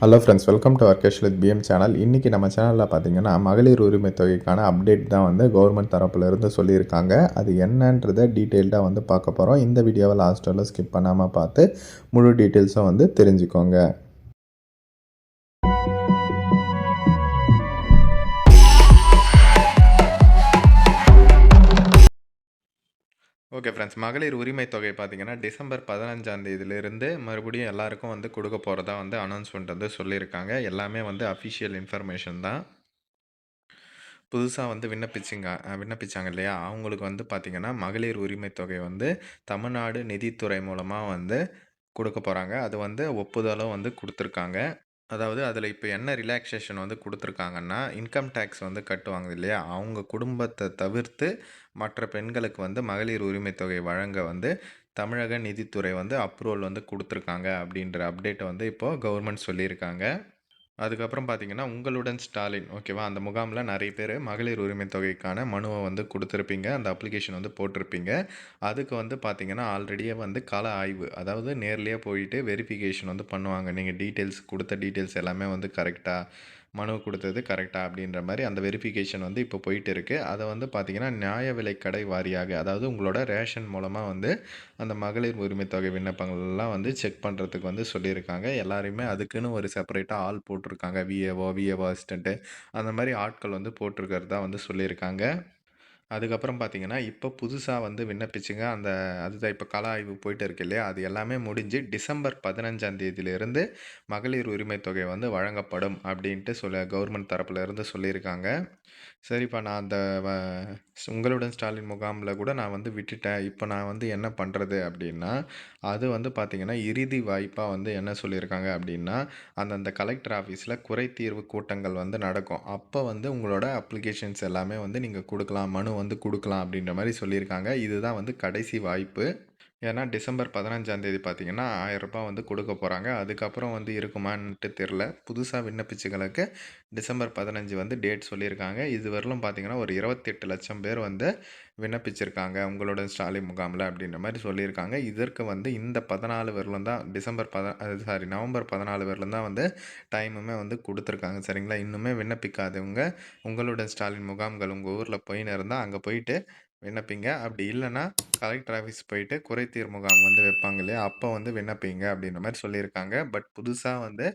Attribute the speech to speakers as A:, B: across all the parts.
A: Hello friends welcome to Arkesh with PM channel இன்றைக்கி நம்ம சேனலில் பார்த்தீங்கன்னா மகளிர் உரிமை தொகைக்கான அப்டேட் தான் வந்து கவர்மெண்ட் தரப்புலேருந்து சொல்லியிருக்காங்க. அது என்னன்றதை டீட்டெயில்டாக வந்து பார்க்க போகிறோம் இந்த வீடியோவை லாஸ்ட் வரல ஸ்கிப் பண்ணாமல் பார்த்து முழு டீட்டெயில்ஸும் வந்து தெரிஞ்சுக்கோங்க. ஓகே ஃப்ரெண்ட்ஸ் மகளிர் உரிமை தொகை பார்த்தீங்கன்னா டிசம்பர் பதினஞ்சாம் தேதியிலிருந்து மறுபடியும் எல்லாருக்கும் வந்து கொடுக்க போகிறதா வந்து அனௌன்ஸ்மெண்ட் வந்து சொல்லியிருக்காங்க. எல்லாமே வந்து அஃபிஷியல் இன்ஃபர்மேஷன் தான். புதுசாக வந்து விண்ணப்பிச்சிங்க விண்ணப்பிச்சாங்க இல்லையா? அவங்களுக்கு வந்து பார்த்திங்கன்னா மகளிர் உரிமை தொகை வந்து தமிழ்நாடு நிதித்துறை மூலமாக வந்து கொடுக்க போகிறாங்க அது வந்து ஒப்புதலும் வந்து கொடுத்துருக்காங்க. அதாவது அதில் இப்போ என்ன ரிலாக்ஸேஷன் வந்து கொடுத்துருக்காங்கன்னா இன்கம் டேக்ஸ் வந்து கட்டுவாங்க இல்லையா? அவங்க குடும்பத்தை தவிர்த்து மற்ற பெண்களுக்கு வந்து மகளிர் உரிமை தொகை வழங்க வந்து தமிழக நிதித்துறை வந்து அப்ரூவல் வந்து கொடுத்துருக்காங்க அப்படின்ற அப்டேட்டை வந்து இப்போது கவர்மெண்ட் சொல்லியிருக்காங்க. அதுக்கப்புறம் பார்த்தீங்கன்னா உங்களுடன் ஸ்டாலின் ஓகேவா? அந்த முகாமில் நிறைய பேர் மகளிர் உரிமை தொகைக்கான மனுவை வந்து கொடுத்துருப்பீங்க. அந்த அப்ளிகேஷன் வந்து போட்டிருப்பீங்க. அதுக்கு வந்து பார்த்தீங்கன்னா ஆல்ரெடியே வந்து கள ஆய்வு அதாவது நேர்லேயே போயிட்டு வெரிஃபிகேஷன் வந்து பண்ணுவாங்க. நீங்கள் டீட்டெயில்ஸ் கொடுத்த டீட்டெயில்ஸ் எல்லாமே வந்து கரெக்டாக மனு கொடுத்தது கரெக்டாக அப்படின்ற மாதிரி அந்த வெரிஃபிகேஷன் வந்து இப்போ போயிட்டு இருக்குது அதை வந்து பார்த்திங்கன்னா நியாய விலைக்கடை வாரியாக அதாவது உங்களோட ரேஷன் மூலமாக வந்து அந்த மகளிர் உரிமை தொகை விண்ணப்பங்கள்லாம் வந்து செக் பண்ணுறதுக்கு வந்து சொல்லியிருக்காங்க. எல்லாரையுமே அதுக்குன்னு ஒரு செப்பரேட்டாக ஆள் போட்டிருக்காங்க. விஏஓ விஏஓ அசிஸ்டண்ட்டு அந்த மாதிரி ஆட்கள் வந்து போட்டிருக்கிறதா வந்து சொல்லியிருக்காங்க. அதுக்கப்புறம் பார்த்தீங்கன்னா இப்போ புதுசாக வந்து விண்ணப்பிச்சுங்க. அந்த அதுதான் இப்போ கல ஆய்வு போயிட்டு இருக்கு இல்லையா? அது எல்லாமே முடிஞ்சு டிசம்பர் பதினஞ்சாம் தேதியிலிருந்து மகளிர் உரிமை தொகை வந்து வழங்கப்படும் அப்படின்ட்டு சொல்ல கவர்மெண்ட் தரப்புல இருந்து சொல்லியிருக்காங்க. சரிப்பா நான் அந்த வ- உங்களுடன் ஸ்டாலின் முகாமில் கூட நான் வந்து விட்டுட்டேன். இப்போ நான் வந்து என்ன பண்ணுறது அப்படின்னா அது வந்து பார்த்திங்கன்னா இறுதி வாய்ப்பாக வந்து என்ன சொல்லியிருக்காங்க அப்படின்னா அந்தந்த கலெக்டர் ஆஃபீஸில் குறைதீர்வு கூட்டங்கள் வந்து நடக்கும். அப்போ வந்து உங்களோட அப்ளிகேஷன்ஸ் எல்லாமே வந்து நீங்கள் கொடுக்கலாம். மனு வந்து கொடுக்கலாம் அப்படின்ற மாதிரி சொல்லியிருக்காங்க. இதுதான் வந்து கடைசி வாய்ப்பு. ஏன்னா டிசம்பர் பதினஞ்சாந்தேதி பார்த்தீங்கன்னா ஆயிரம் வந்து கொடுக்க போகிறாங்க அதுக்கப்புறம் வந்து இருக்குமான்ட்டு தெரில. புதுசாக விண்ணப்பிச்சுகளுக்கு டிசம்பர் பதினஞ்சு வந்து டேட் சொல்லியிருக்காங்க. இதுவரையிலும் பார்த்தீங்கன்னா ஒரு இருபத்தெட்டு லட்சம் பேர் வந்து விண்ணப்பிச்சிருக்காங்க. உங்களோட ஸ்டாலின் முகாமில் அப்படின்ற மாதிரி சொல்லியிருக்காங்க. இதற்கு வந்து இந்த பதினாலு வரலும் தான் டிசம்பர் பத சாரி நவம்பர் பதினாலு வரலும் தான் வந்து டைமுமே வந்து கொடுத்துருக்காங்க. சரிங்களா? இன்னுமே விண்ணப்பிக்காதவங்க உங்களுடன் ஸ்டாலின் முகாம்கள் உங்கள் ஊரில் போயின்னு இருந்தால் அங்கே போயிட்டு விண்ணப்பிங்க. அப்படி இல்லைன்னா கலெக்டர் ஆஃபீஸ் போயிட்டு குறைதீர் முகாம் வந்து வைப்பாங்க இல்லையா? அப்போ வந்து விண்ணப்பிங்க அப்படின்ற மாதிரி சொல்லியிருக்காங்க. பட் புதுசாக வந்து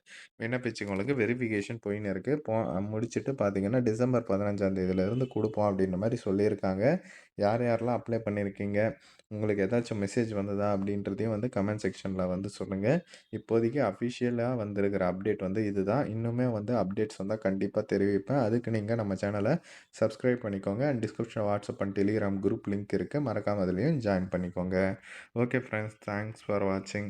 A: விண்ணப்பிச்சவங்களுக்கு வெரிஃபிகேஷன் போயின்னு இருக்குது போ முடிச்சுட்டு பார்த்தீங்கன்னா டிசம்பர் பதினஞ்சாம் தேதியிலேருந்து கொடுப்போம் அப்படின்ற மாதிரி சொல்லியிருக்காங்க. யார் யாரெல்லாம் அப்ளை பண்ணியிருக்கீங்க? உங்களுக்கு ஏதாச்சும் மெசேஜ் வந்ததா அப்படின்றதையும் வந்து கமெண்ட் செக்ஷனில் வந்து சொல்லுங்கள் இப்போதைக்கு அஃபிஷியலாக வந்திருக்கிற அப்டேட் வந்து இதுதான். இன்னுமே வந்து அப்டேட்ஸ் வந்தால் கண்டிப்பாக தெரிவிப்பேன். அதுக்கு நீங்கள் நம்ம சேனலை சப்ஸ்கிரைப் பண்ணிக்கோங்க. And description WhatsApp and Telegram group link இருக்குது மறக்காமல் அதுலேயும் ஜாயின் பண்ணிக்கோங்க. ஓகே ஃப்ரெண்ட்ஸ் தேங்க்ஸ் ஃபார் வாட்சிங்